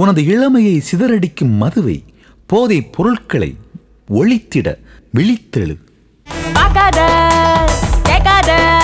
உனது இளமையை சிதறடிக்கும் மதுவை போதை பொருட்களை ஒழித்திட விழித்தெழு. பார்க்காத கேட்காத.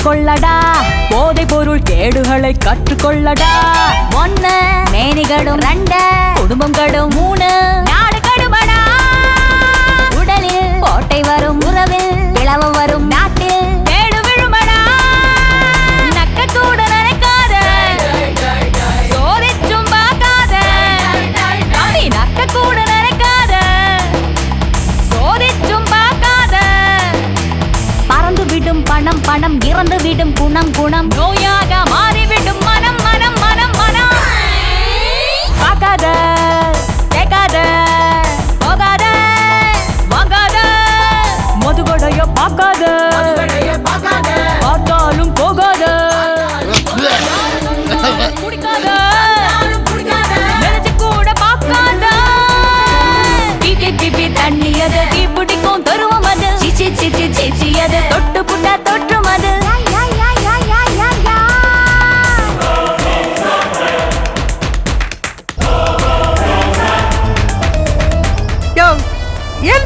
கற்றுக்கொள்ளடா. போதை பொருள் கேடுகளை கற்றுக்கொள்ளடா. ஒன்னு மேனிகளும் ரெண்டு குடும்பங்களும் மூணு. பணம் பணம் இறந்து விடும் குணம் குணம். நோயாக மாறிவிடும் மனம் மனம் மனம் மனம். பார்க்காத கேட்காத போகாத வாங்காத. மதுகடைய பார்க்காத. பார்த்தாலும் போகாத. குடிக்காத. நினைச்சு கூட பார்க்காத. பிபி பிபி தண்ணி அது தீ பிடிக்கும் தருவம் அது. சிச்சி சிச்சி சிச்சி அது தொட்டு புட்டா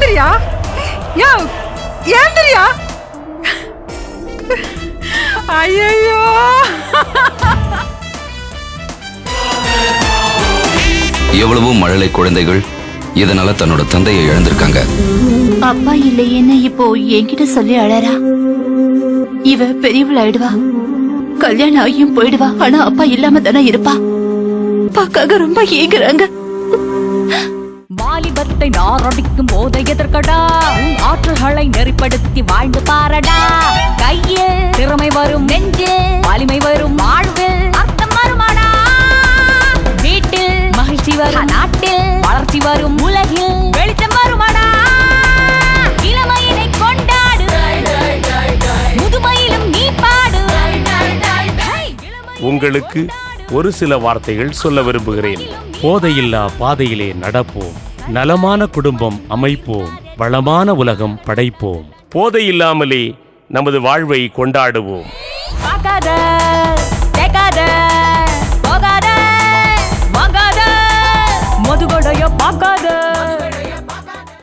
ஏந்திரியா? யோ ஏந்திரியா? ஐயோ எவ்வளவோ மழலை குழந்தைகள் இதனால தன்னோட தந்தையை இழந்திருக்காங்க. அப்பா இல்லையேன்னு இப்போ என்கிட்ட சொல்லி அழறா? இவ பெரியவள் ஆயிடுவா. கல்யாணம் ஆகியும் போயிடுவா. ஆனா அப்பா இல்லாம தானே இருப்பா. அப்பாக்காக ரொம்ப ஏங்குறாங்க. வாலிபத்தை நாரடிக்கும் உன் ஆற்றுகளை நெறிப்படுத்தி வாழ்ந்து பாரடா. கையில் திறமை வரும் நெஞ்சில் வலிமை வரும் வாழ்வில் அர்த்தம் வருமாடா. வீட்டில் மகிழ்ச்சி வரும் நாட்டில் வளர்ச்சி வரும் உலகில் வெளிச்சம் வருமாடா. இளமையினை கொண்டாடு. முதுமையிலும் நீ பாடு. உங்களுக்கு ஒரு சில வார்த்தைகள் சொல்ல விரும்புகிறேன். போதையில்லா பாதையிலே நடப்போம். நலமான குடும்பம் அமைப்போம். வளமான உலகம் படைப்போம். போதை இல்லாமலே நமது வாழ்வை கொண்டாடுவோம். பார்க்காத